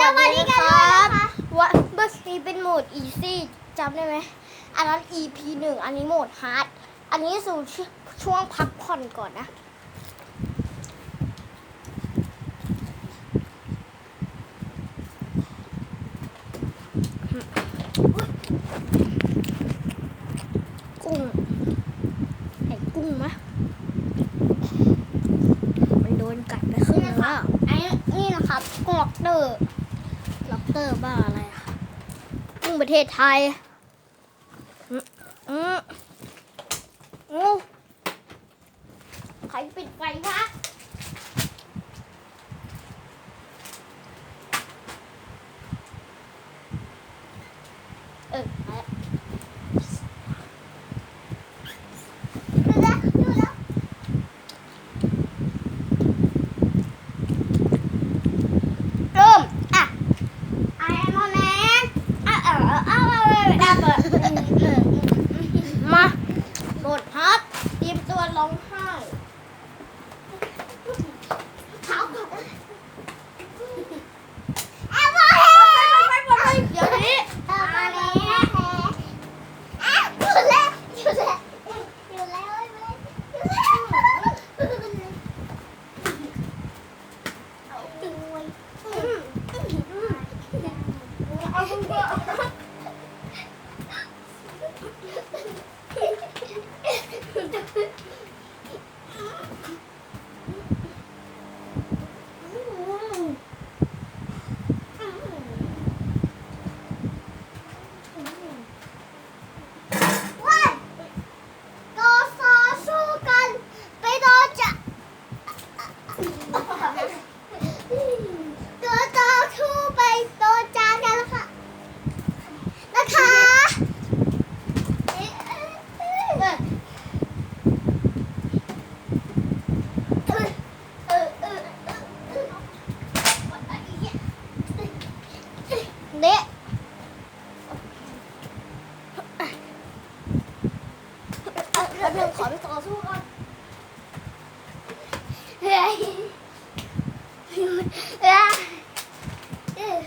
สวัสดีครับว่าเมื่อกี้เป็นโหมด easy จำได้ไหม อันนั้น EP หนึ่ง อันนี้โหมด hard อันนี้สู่ชช่วงพักผ่อนก่อนนะ กุ้ง ไอ้กุ้งมะ มันโดนกัดไปครึ่งหนึงแล้วไอ้นี่นะครับกุ้งล็อกเตอร์ ล็อกเตอร์บ้าอะไรอะกุ้งประเทศไทย อืมอืมอืมใครปิดไฟคะเออไปละดูแล้วดูแล้วเริ่มอะ I am a man อะเออเออเออเออเออเออมาโหลดพักเตรียมตัวร้องไห้เท้าก่อนแอมมาไปไปไปเดี๋ยวนี้มาแล้วอะหยุดแล้วหยุดแล้วหยุดแล้วหยุดแล้วหยุดแล้วเอาด้วยอืมอืมอืม เอาคุณพ่อวันกอซอสู้กันไปโดนจะ ตัวต่อทู่ไปโดนจานกันแล้วค่ะนะคะเอ๊ะเอ๊ะเอ๊ะเอ๊ะเอ๊ะเอ๊ะเอ๊ะเนะแป๊บนึงขอไปต่อสู้ก่อน เฮ้ยอ่เอ๊ะ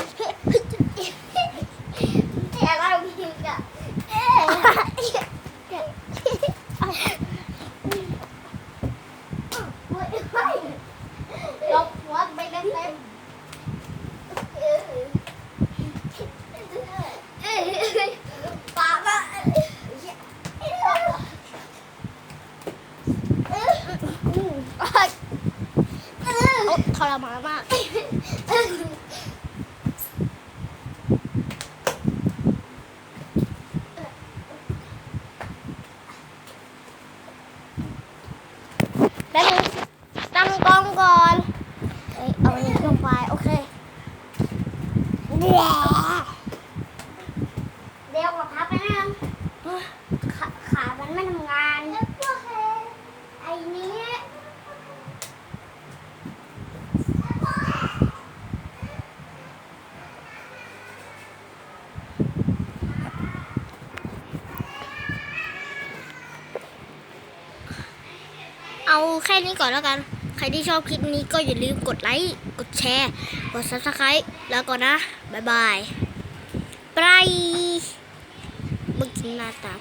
อยาเอาอีกอะเอ๊ะลบหัวไปเต็มเต็มปากอะ ทรมานมากแล้วนึงตั้งกล้องก่อนเอ้ยเอาอันนี้ลงไปโอเคเดี๋ยวเดี๋ยวกับพับไปนะขาขามันไม่ทำงานไอ้นี้ เอาแค่นี้ก่อนแล้วกัน ใครที่ชอบคลิปนี้ก็อย่าลืมกดไลค์ กดแชร์ กด subscribe แล้วก่อนนะ บ๊ายบายบายเมื่อกี้หน้าตา